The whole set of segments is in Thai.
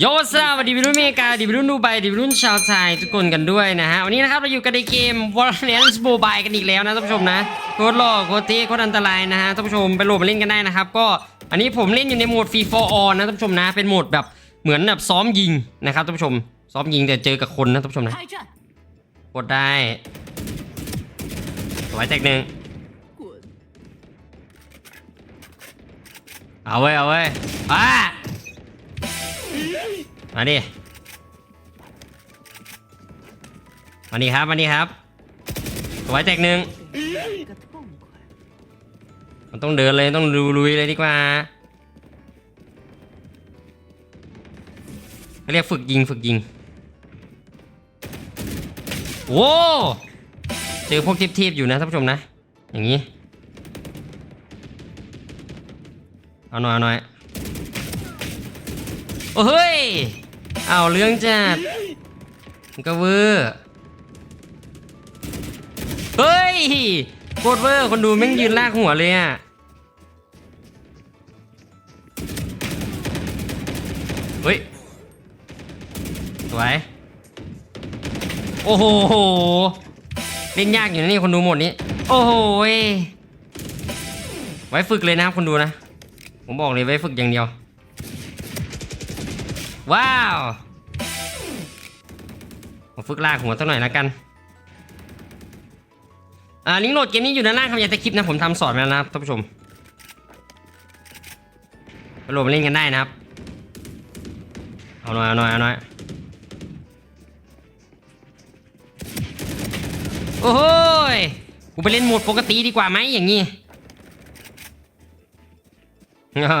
โยสวัสดีพี่รุ่นอเมริกาดีพี่รุ่นดูไบดีพี่รุ่นชาวไทยทุกคนกันด้วยนะฮะวันนี้นะครับเราอยู่กันในเกม Valorant Mobile กันอีกแล้วนะท่านผู้ชมนะโคตรหล่อโคตรเท่โคตรอันตรายนะฮะท่านผู้ชมไปโหลดมาเล่นกันได้นะครับก็อันนี้ผมเล่นอยู่ในโหมด Free for All นะท่านผู้ชมนะเป็นโหมดแบบเหมือนแบบซ้อมยิงนะครับท่านผู้ชม ซ้อมยิงแต่เจอกับคนนะท่านผู้ชมนะกดได้สวยแตกหนึ่งเอาไว้เอาไว้อ่า มาดิมาดิครับมาดิครับสวยแตกหนึ่งมันต้องเดินเลยต้องดูลุยเลยดีกว่าเรียกฝึกยิงฝึกยิงโว้เจอพวกทิพๆอยู่นะท่านผู้ชมนะ อย่างนี้ เอาหน่อยเอาหน่อย โอ้เฮ้ย เอาเรื่องจัดก็เวอร์เฮ้ยโคตรเวอร์คนดูแม่งยืนลากหัวเลยอะเฮ้ยสวยโอ้โหเล่นยากอยู่นะนี่คนดูหมดนี้ โอ้โหยไว้ฝึกเลยนะครับคนดูนะ ผมบอกเลยไว้ฝึกอย่างเดียว ว้าวผมฝึกลากหัวสักหน่อยแล้วกัน อ่าลิงโหลดเกมนี้อยู่ด้านล่างครับอย่าจะคลิปนะผมทำสอนมาแล้วนะครับท่านผู้ชมไปโหลดมาเล่นกันได้นะครับ เอาหน่อยเอาหน่อยเอาหน่อยโอ้โหยกูไปเล่นโหมดปกติดีกว่าไหมอย่างนี้อ่า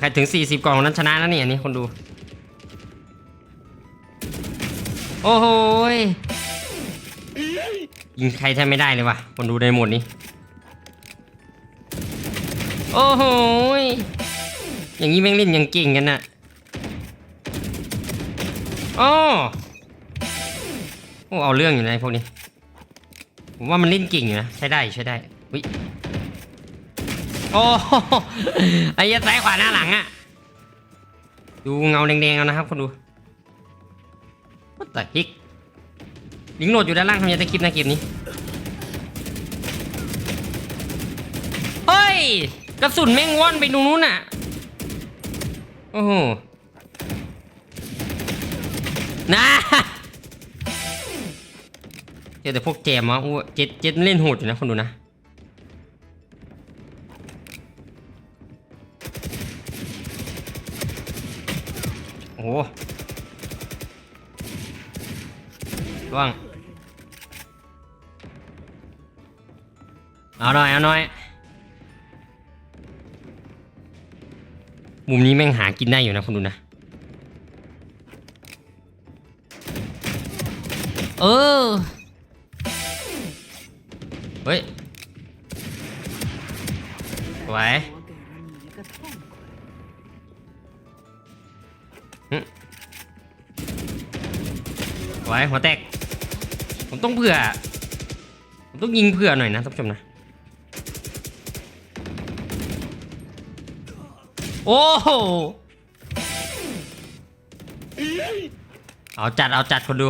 ใครถึง 40 กล่องนั้นชนะแล้วนี่อันนี้คนดู โอ้โหยยิงใครแทบไม่ได้เลยว่ะ คนดูในโหมดนี้ โอ้โหยอย่างนี้แม่งเล่นยังเก่งกันน่ะอ้อโอ้เอาเรื่องอยู่นะพวกนี้ ผมว่ามันเล่นเก่งอยู่นะ ใช้ได้ใช้ได้อุ้ย โอ้โหไอ้เหี้ยซ้ายขวาหน้าหลังอะดูเงาแดงๆเอานะครับคนดู What the heck ลิงโหลดอยู่ด้านล่างทำยังไงคลิปนะเกมนี้เฮ้ยกระสุนแม่งว่อนไปตรงนู้นน่ะโอ้โหนะเจอแต่พวกแจมวะอู้เจ็ดเจ็ดเล่นโหดอยู่นะคนดูนะ ว่างเอาหน่อยเอาหน่อย มุมนี้แม่งหากินได้อยู่นะคุณดูนะ เออ เฮ้ยไหวไหวหัวแตก ผมต้องเผื่อ ผมต้องยิงเผื่อหน่อยนะท่านผู้ชมนะ โอ้โหเอาจัดเอาจัดคนดู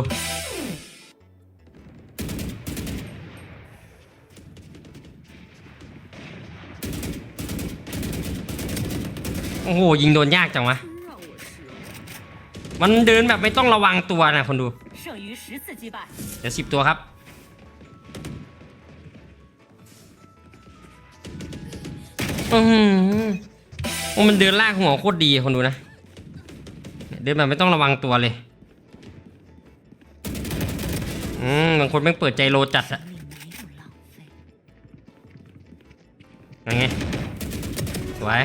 โอ้โห ยิงโดนยากจังวะ มันเดินแบบไม่ต้องระวังตัวนะคนดู 剩余十次击败。 เดี๋ยวสิบตัวครับ อือหือโอ้มันเดินลากหัวโคตรดีคนดูนะ เดินแบบไม่ต้องระวังตัวเลย อืมบางคนแม่งเปิดใจโลจัดอะ 命没有浪费。 ยังไง สวย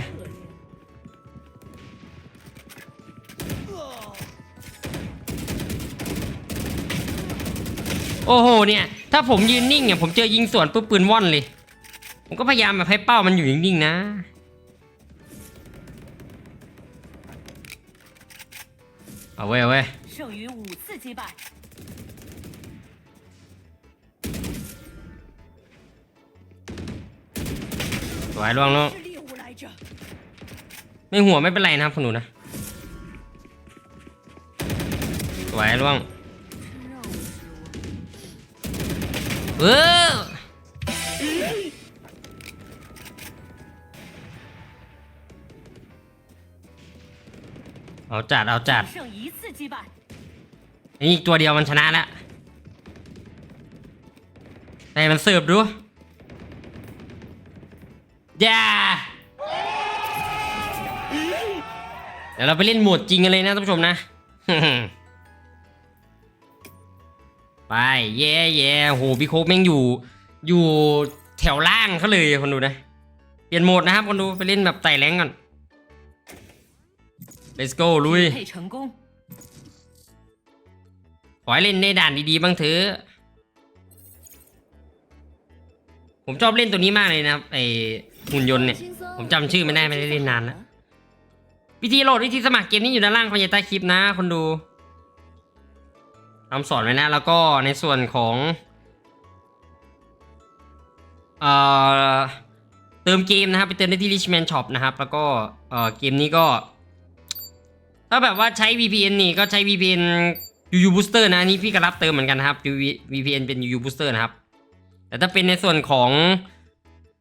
โอ้โหเนี่ย ถ้าผมยืนนิ่งเนี่ยผมเจอยิงสวนปุ๊บปืนว่อนเลย ผมก็พยายามแบบให้เป้ามันอยู่นิ่งๆนะ เอาไว้ยเอาเว้สวยล่วงล่วงไม่หัวไม่เป็นไรนะครับคุณหนูนะสวยล่วง เอาจัดเอาจัดนี่อีกตัวเดียวมันชนะแล้วแต่มันเสืร์ดูอย่าเดี๋ยวเราไปเล่นโหมดจริงกันเลยนะท่านผู้ชมนะ ไปเย่เย่โหพี่โคกแม่งอยู่ อยู่แถวล่างเขาเลยคนดูนะเปลี่ยนโหมดนะครับคนดูไปเล่นแบบไต่แรงก่อน let's go ลุยขอให้เล่นในด่านดีๆบ้างเถอะผมชอบเล่นตัวนี้มากเลยนะครัไอหุ่นยนต์เนี่ย ผมจำชื่อไม่ได้ไม่ได้เล่นนานแล้ววิธีโหลดวิธีสมัครเกมนี้อยู่ด้านล่างคอนเทนต์ใต้คลิปนะคนดู ทำสอนไว้นะ แล้วก็ในส่วนของเอ่อเติมเกมนะครับ ไปเติมได้ที่ Richman Shop นะครับ แล้วก็เอ่อเกมนี้ก็ ถ้าแบบว่าใช้ VPN นี่ก็ใช้ VPN UU Booster นะอันนี่พี่ก็รับเติมเหมือนกันนะครับ UV- VPN เป็น UU Booster นะครับ แต่ถ้าเป็นในส่วนของ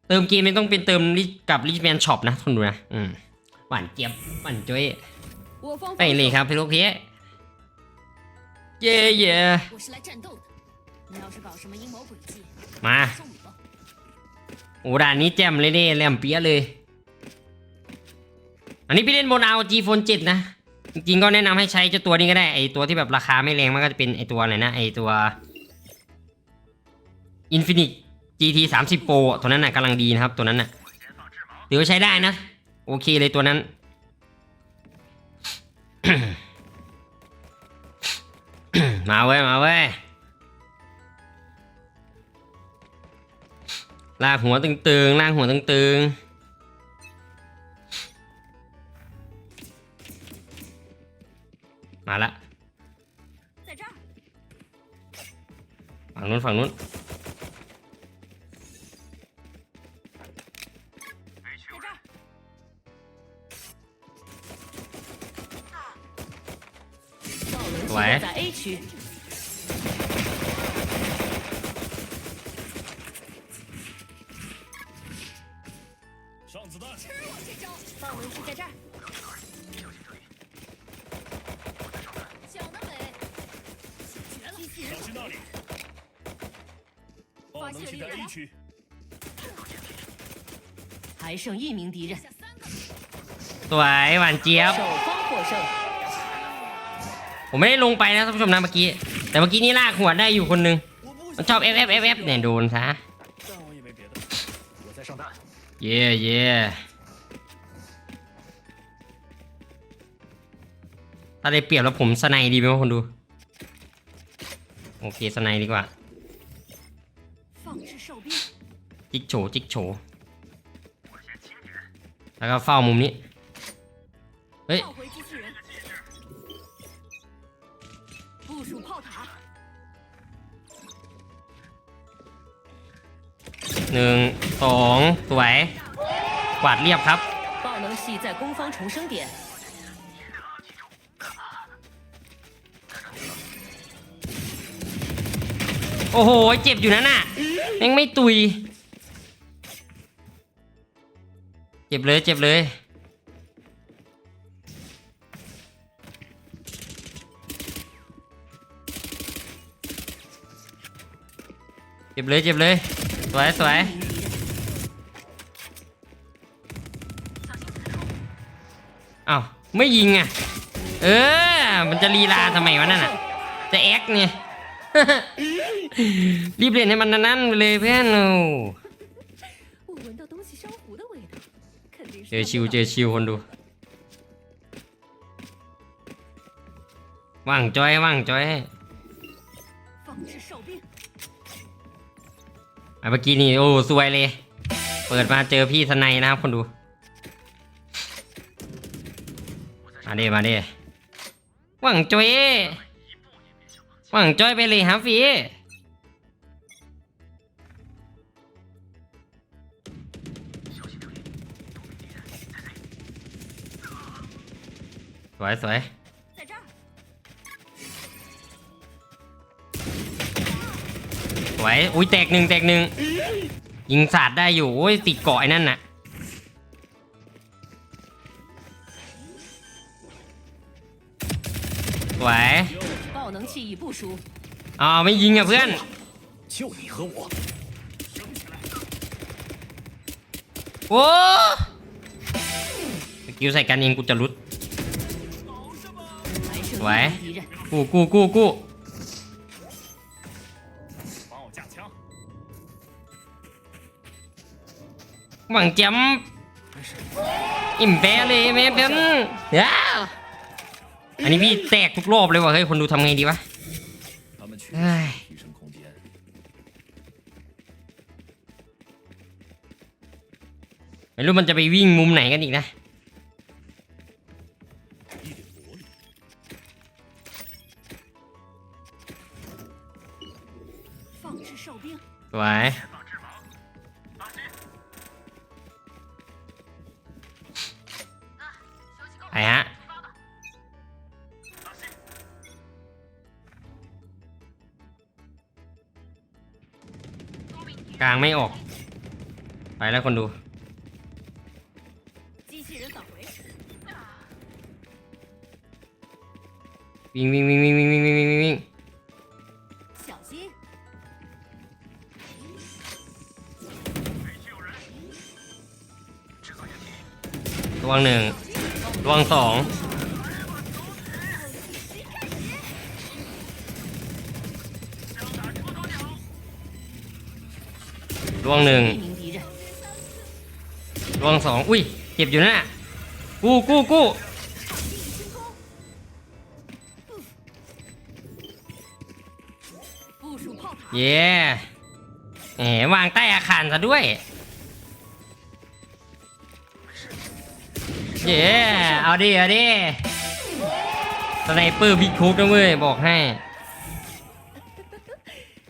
เติมเกมไม่ต้องเป็นเติมกับ Richman Shop นะทนดูนะ อืมหวานเจี๊ยบหวานจ้อย我方ไปเลยครับพี่ลูกเพี้ย เย่มาโอ้ด่านนี้แจ่มเลยเนี่ยแหลมเปียเลย อันนี้พี่เล่นบนเอา G Phone ตนะ จริงก็แนะนำให้ใช้เจ้าตัวนี้ก็ได้ ไอตัวที่แบบราคาไม่แรงมันก็จะเป็นไอตัวอะไรนะ ไอตัว Infinix GT 30 Pro ตัวนั้นน่ะกำลังดีนะครับตัวนั้นน่ะเดี๋ยวใช้ได้นะ โอเคเลยตัวนั้น มาเว้ย มาเว้ย ลากหัวตึงๆ ลากหัวตึงๆมาละฝั่งนู้นฝั่งนู้นสว 上子弹，吃我这招！范围是在这儿。小的美，绝了！机器人小心那里。爆能器在 A 区，还剩一名敌人，下三个， สวยหวานเจี๊ยบ 守方获胜。 ผมไม่ได้ลงไปนะท่านผู้ชมนะเมื่อกี้ แต่เมื่อกี้นี่ลากหัวได้อยู่คนนึงมันชอบ F F F F เนี่ยโดนซะเย่เย่ถ้าได้เปรียบแล้วผมสไนดีไหมคนดู โอเคสไนดีกว่า จิกโฉจิกโฉแล้วก็เฝ้ามุมนี้ เฮ้ย หนึ่งสองสวย กวาดเรียบครับ 爆能系在攻方重生点， โอ้โห เจ็บอยู่นั่นน่ะแม่งไม่ตุย เจ็บเลย เจ็บเลย เจ็บเลย เจ็บเลย สวยสวยเอาไม่ยิงอะ เออ มันจะลีลาทำไมวะนั่นอะ จะแอคเนี่ย รีบเรียนให้มันนั่นไปเลยเพื่อนเจอชิวเจอชิวคนดู ว่างจอยว่างจอย อะเมื่อกี้นี่โอ้สวยเลย เปิดมาเจอพี่สไนยนะครับคนดู มาเด้มาเด้หวังจ้อยหวังจ้อยไปเลยครับฟีสวยสวย ไวยอุ้ยเตกหนึ่งเตกหนึ่งยิงศาสตร์ได้อยู่โอ้ยติดเกาะไอ้นั่นน่ะสวยอ๋อไม่ยิงอะเพื่อนโอ้สกิลใส่กันเองกูจะรุดสวยกูกูกูกู หวังแจำอิ่มแปะเลยแม่เพิ่อนอันนี้พี่แตกทุกรอบเลยว่ะเฮ้ยคนดูทำไงดีวะไม่รู้มันจะไปวิ่งมุมไหนกันอีกนะ คนดูวิ่งวิ่งวิ่งวิ่งวิ่งวิ่งวิ่งวิ่งวิ่งระวังหนึ่งระวังสองระวังหนึ่ง 一名敌人， ระวังสองอุ้ยเจ็บอยู่นะกู้กู้กู้ 部署炮塔， เย่แหมวางใต้อาคารซะด้วย เย่เอาดิ เอาดิสไนเปอร์พี่คุกนะเว้ย บอกให้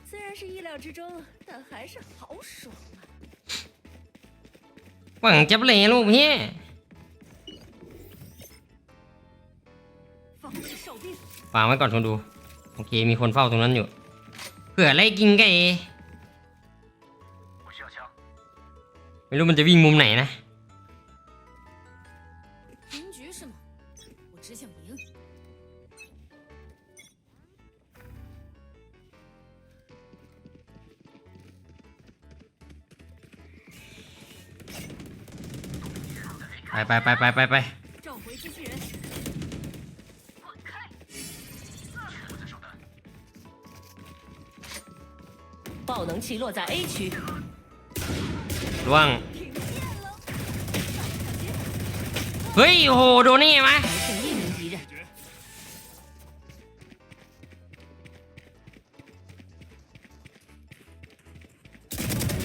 虽然是意料之中，但还是好爽啊！ หวังจับเลยลูกพี่วางไว้ก่อนคนดู โอเค มีคนเฝ้าตรงนั้นอยู่เผื่อไล่กินไก่ไม่รู้มันจะวิ่งมุมไหนนะ ไปไปไปไปไปไป 召回机器人，爆能器落在 A 区， ร่วง เฮ้ย โอ้โห โดนนี่ไงวะ 还剩一名敌人，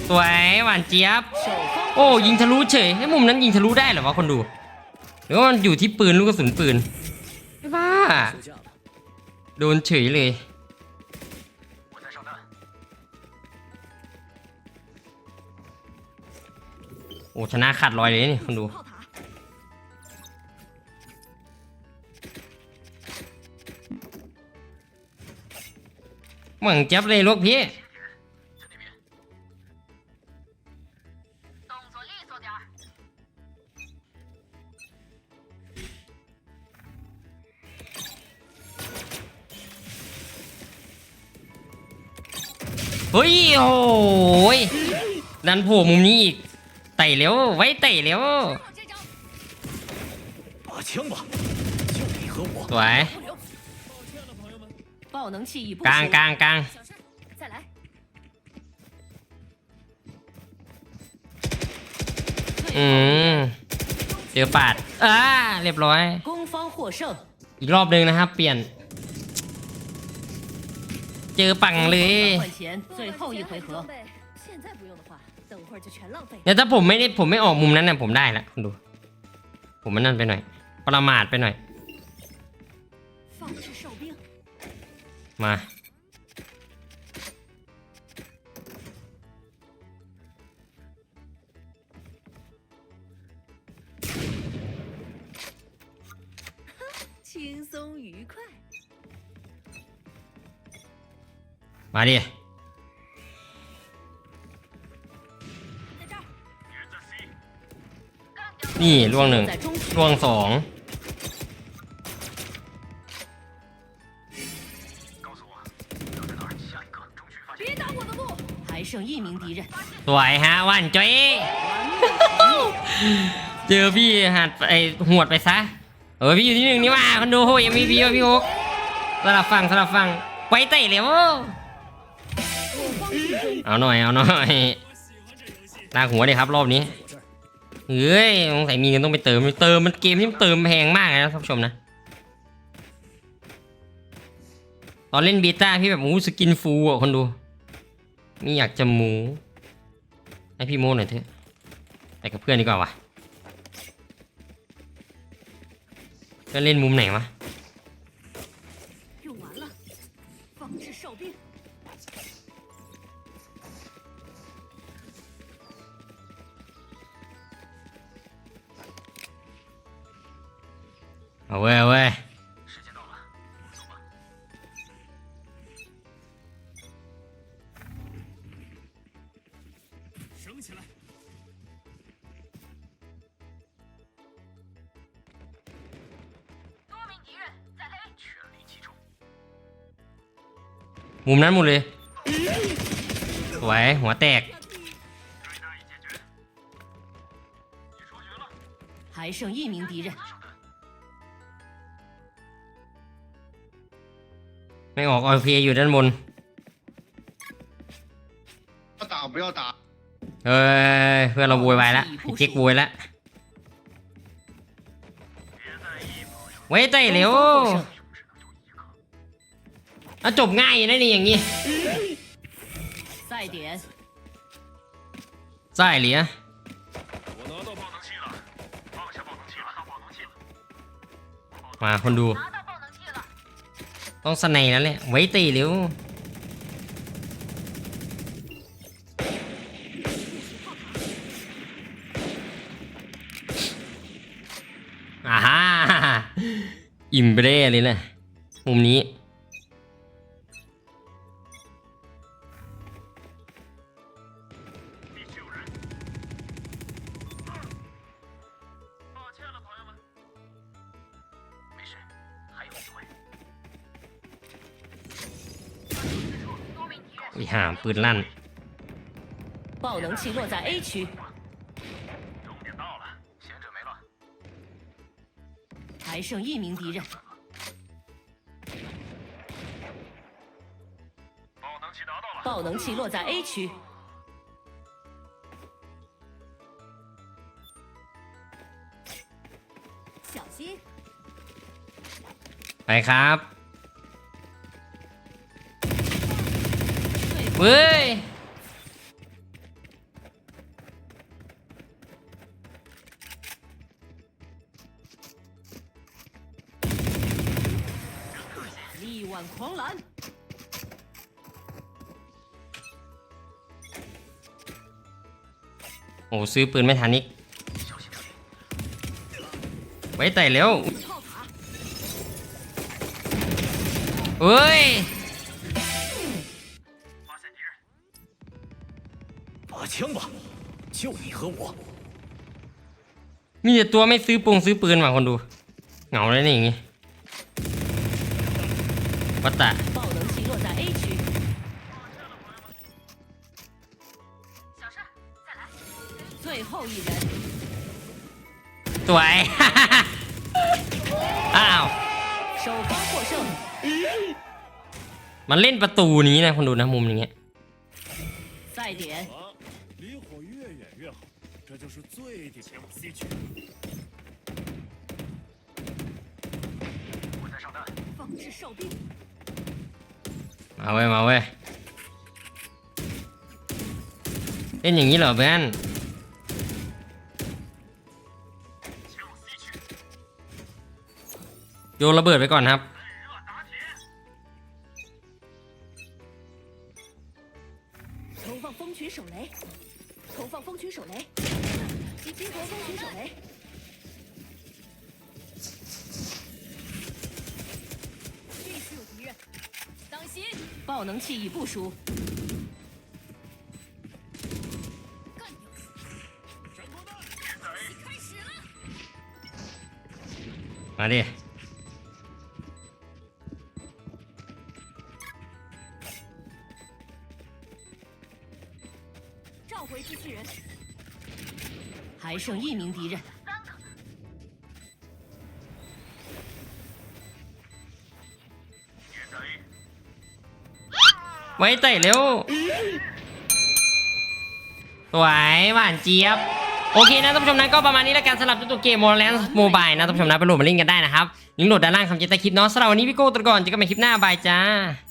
สวยหวานเจี๊ยบ 首方 โอ้ยิงทะลุเฉยไอ้มุมนั้นยิงทะลุได้เหรอวะคนดูหรือว่ามันอยู่ที่ปืนลูกกระสุนปืนไอ้บ้าโดนเฉยเลยโอ้ชนะขาดลอยเลยนี่คนดูเหมือนแจ๊บเลยลูกพี่ เฮ้ยโอ้ยดันโผล่มุมนี้อีกไต่เร็วไว้ไต่เร็วสวยกลางกลางกลางอืมเยวปาดอ่าเรียบร้อย อีกรอบหนึ่งนะครับ เปลี่ยน เจอปังเลยเนี่ยถ้าผมไม่ได้ผมไม่ออกมุมนั้นนะผมได้ละคุณดู ผมมันนั่นไปหน่อย ประมาทไปหน่อย มา มาดินี่ล่วงหนึ่งล่วงสองสวยฮะวันจ้ยเจอพี่หัดไอหวดไปซะ เออพี่อยู่ที่หนึ่งนี่ว่าคนดูโหยังมีพี่ว่าพี่ฮกสลับฟังสลับฟังไปเตะเลยโว้ เอาหน่อยเอาหน่อยลาหัวดิครับรอบนี้เฮ้ยสงสัยมีเงินต้องไปเติมเติมมันเกมที่มันเติมแพงมากเลยนะท่านผู้ชมนะ ตอนเล่นบีต้าพี่แบบมูสกินฟูอะคนดูม่อยากจะหมูให้พี่โมหน่อยเถอะไปกับเพื่อนดีกว่าวะเพื่อนเล่นมุมไหนวะ เอาเว้ยเอาเว้ย 时间到了，走吧。升起来！ 全力击中！ มุมนั้นหมดเลยสวยหัวแตก 对待已解决。你说绝了。还剩一名敌人， ไม่ออกออพีอยู่ด้านบนก็ตามไม่ก็ตามเฮ้ยเพื่อนเราบวยวาและไอ้เจ๊กบวยแล้วเว้ยเต้เร็วเอาจบง่ายนะนี่อย่างงี้ใส่เหรีย่เหรียมาคนดู ต้องสไนแล้วแหละไว้ตีเร็วอ่าฮ่าอิ่มไปเลยนะมุมนี้ ปืนลั่น 爆能器落在 A 区，终点到了，贤者没了。还剩一名敌人，爆能器拿到了。爆能器落在 A 区，小心！ ไปครับ เว้ย 力挽狂澜， โอ้ซื้อปืนไม่ทันอีกไว้ไต่เร็ว 炮塔， เฮ้ย 拔枪吧，就你和我。 มีแต่ตัวไม่ซื้อปงซื้อปืนว่ะคนดู เหงาเลยนี่อย่างงี้วัตตะ 爆能器落在 A 区，小事，再来。最后一人， สวย อ้าว 首方获胜， มันเล่นประตูนี้นะคนดูนะมุมอย่างเงี้ย 赛点，啊，离火越远越好， 这就是最顶前往 C 区。我在上弹，放置哨兵， มาเว้ยมาเว้ย เล่นอย่างนี้เหรอเพื่อน 前往 C 区， โยนระเบิดไปก่อนครับ มาดิ 召回机器人，还剩一名敌人，别贼！ ไว้เตะเร็ว สวยหวานเจี๊ยบ โอเคนะท่านผู้ชมนะก็ประมาณนี้แล้วกันสำหรับตัวเกมโมเลนส์โมบายนะท่านผู้ชมนะไปโหลดมาเล่นกันได้นะครับลิงก์โหลดด้านล่างคำเจตใต้คลิปเนาะสำหรับวันนี้พี่โก้ตัวก่อนเจอกันใหม่คลิปหน้าบายจ้า